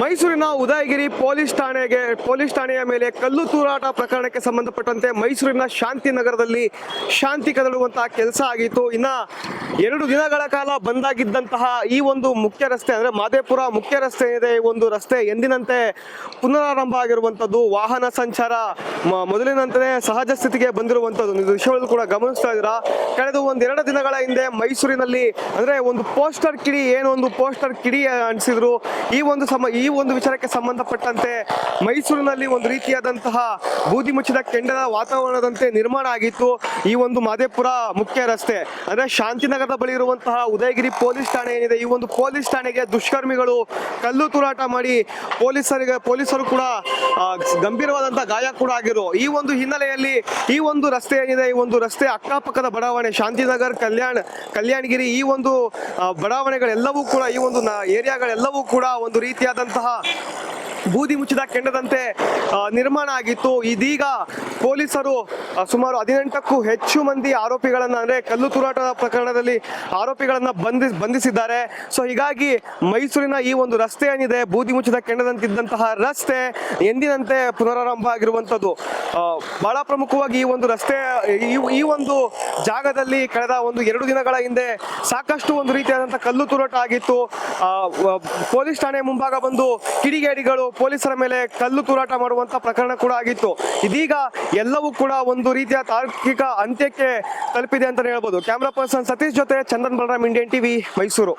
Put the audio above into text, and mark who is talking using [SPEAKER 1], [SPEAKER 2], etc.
[SPEAKER 1] ಮೈಸೂರಿನ ಉದಯಗಿರಿ ಪೊಲೀಸ್ ಠಾಣೆಗೆ, ಪೊಲೀಸ್ ಠಾಣೆಯ ಮೇಲೆ ಕಲ್ಲು ತೂರಾಟ ಪ್ರಕರಣಕ್ಕೆ ಸಂಬಂಧಪಟ್ಟಂತೆ ಮೈಸೂರಿನ ಶಾಂತಿನಗರದಲ್ಲಿ ಶಾಂತಿ ಕದಡುವಂತಹ ಕೆಲಸ ಆಗಿತ್ತು. ಇನ್ನ ಎರಡು ದಿನಗಳ ಕಾಲ ಬಂದಾಗಿದ್ದಂತಹ ಈ ಒಂದು ಮುಖ್ಯ ರಸ್ತೆ ಅಂದ್ರೆ ಮಾದೇಪುರ ಮುಖ್ಯ ರಸ್ತೆ ಇದೆ ಈ ಒಂದು ರಸ್ತೆ ಎಂದಿನಂತೆ ಪುನರಾರಂಭ ಆಗಿರುವಂತದ್ದು ವಾಹನ ಸಂಚಾರ. ಮೊದಲಿನಂತೆ ಸಹಜ ಸ್ಥಿತಿಗೆ ಬಂದಿರುವಂತದ್ದು. ನೀವು ವಿಷಯವನ್ನು ಕೂಡ ಗಮನಿಸ್ತಾ ಇದ್ದೀರಾ? ಕಳೆದ ಒಂದೆರಡು ದಿನಗಳ ಹಿಂದೆ ಮೈಸೂರಿನಲ್ಲಿ, ಅಂದ್ರೆ ಒಂದು ಪೋಸ್ಟರ್ ಕಿಡಿ, ಏನು ಒಂದು ಪೋಸ್ಟರ್ ಕಿಡಿ ಅನಿಸಿದ್ರು. ಈ ಒಂದು ಸಮ, ಈ ಒಂದು ವಿಚಾರಕ್ಕೆ ಸಂಬಂಧಪಟ್ಟಂತೆ ಮೈಸೂರಿನಲ್ಲಿ ಒಂದು ರೀತಿಯಾದಂತಹ ಬೂದಿ ಮುಚ್ಚಿದ ಕೆಂಡದ ವಾತಾವರಣದಂತೆ ನಿರ್ಮಾಣ ಆಗಿತ್ತು. ಈ ಒಂದು ಮಾದೇಪುರ ಮುಖ್ಯ ರಸ್ತೆ, ಅಂದ್ರೆ ಶಾಂತಿನಗರದ ಬಳಿ ಇರುವಂತಹ ಉದಯಗಿರಿ ಪೊಲೀಸ್ ಠಾಣೆ ಏನಿದೆ, ಈ ಒಂದು ಪೊಲೀಸ್ ಠಾಣೆಗೆ ದುಷ್ಕರ್ಮಿಗಳು ಕಲ್ಲು ತೂರಾಟ ಮಾಡಿ ಪೊಲೀಸರಿಗೆ, ಪೊಲೀಸರು ಕೂಡ ಗಂಭೀರವಾದಂತಹ ಗಾಯ ಕೂಡ ಆಗಿರೋ ಈ ಒಂದು ಹಿನ್ನೆಲೆಯಲ್ಲಿ ಈ ಒಂದು ರಸ್ತೆ ಏನಿದೆ, ಈ ಒಂದು ರಸ್ತೆ ಅಕ್ಕಪಕ್ಕದ ಬಡಾವಣೆ, ಶಾಂತಿನಗರ್, ಕಲ್ಯಾಣ್, ಕಲ್ಯಾಣಗಿರಿ, ಈ ಒಂದು ಬಡಾವಣೆಗಳೆಲ್ಲವೂ ಕೂಡ, ಈ ಒಂದು ಏರಿಯಾಗಳೆಲ್ಲವೂ ಕೂಡ ಒಂದು ರೀತಿಯಾದಂತಹ ಬೂದಿ ಮುಚ್ಚಿದ ಕೆಂಡದಂತೆ ನಿರ್ಮಾಣ ಆಗಿತ್ತು. ಇದೀಗ ಪೊಲೀಸರು ಸುಮಾರು ಹದಿನೆಂಟಕ್ಕೂ ಹೆಚ್ಚು ಮಂದಿ ಆರೋಪಿಗಳನ್ನ, ಅಂದ್ರೆ ಕಲ್ಲು ತೂರಾಟದ ಪ್ರಕರಣದಲ್ಲಿ ಆರೋಪಿಗಳನ್ನ ಬಂಧಿ, ಬಂಧಿಸಿದ್ದಾರೆ. ಸೊ ಹೀಗಾಗಿ ಮೈಸೂರಿನ ಈ ಒಂದು ರಸ್ತೆ ಏನಿದೆ, ಬೂದಿ ಮುಚ್ಚಿದ ಕೆಂಡದಂತಿದ್ದಂತಹ ರಸ್ತೆ ಎಂದಿನಂತೆ ಪುನರಾರಂಭ ಆಗಿರುವಂತದ್ದು ಬಹಳ ಪ್ರಮುಖವಾಗಿ ಈ ಒಂದು ರಸ್ತೆ, ಈ ಒಂದು ಜಾಗದಲ್ಲಿ ಕಳೆದ ಒಂದು ಎರಡು ದಿನಗಳ ಹಿಂದೆ ಸಾಕಷ್ಟು ಒಂದು ರೀತಿಯಾದಂತಹ ಕಲ್ಲು ತೂರಾಟ ಆಗಿತ್ತು. ಪೊಲೀಸ್ ಠಾಣೆ ಮುಂಭಾಗ ಬಂದು ಕಿಡಿಗೇಡಿಗಳು ಪೊಲೀಸರ ಮೇಲೆ ಕಲ್ಲು ತೂರಾಟ ಮಾಡುವಂತ ಪ್ರಕರಣ ಕೂಡ ಆಗಿತ್ತು. ಇದೀಗ ಎಲ್ಲವೂ ಕೂಡ ಒಂದು ರೀತಿಯ ತಾರ್ಕಿಕ ಅಂತ್ಯಕ್ಕೆ ತಲುಪಿದೆ ಅಂತ ಹೇಳ್ಬೋದು. ಕ್ಯಾಮ್ರಾ ಪರ್ಸನ್ ಸತೀಶ್ ಜೊತೆ ಚಂದನ್ ಬಲರಾಮ್ ಇಂಡಿಯನ್ ಟಿವಿ, ಮೈಸೂರು.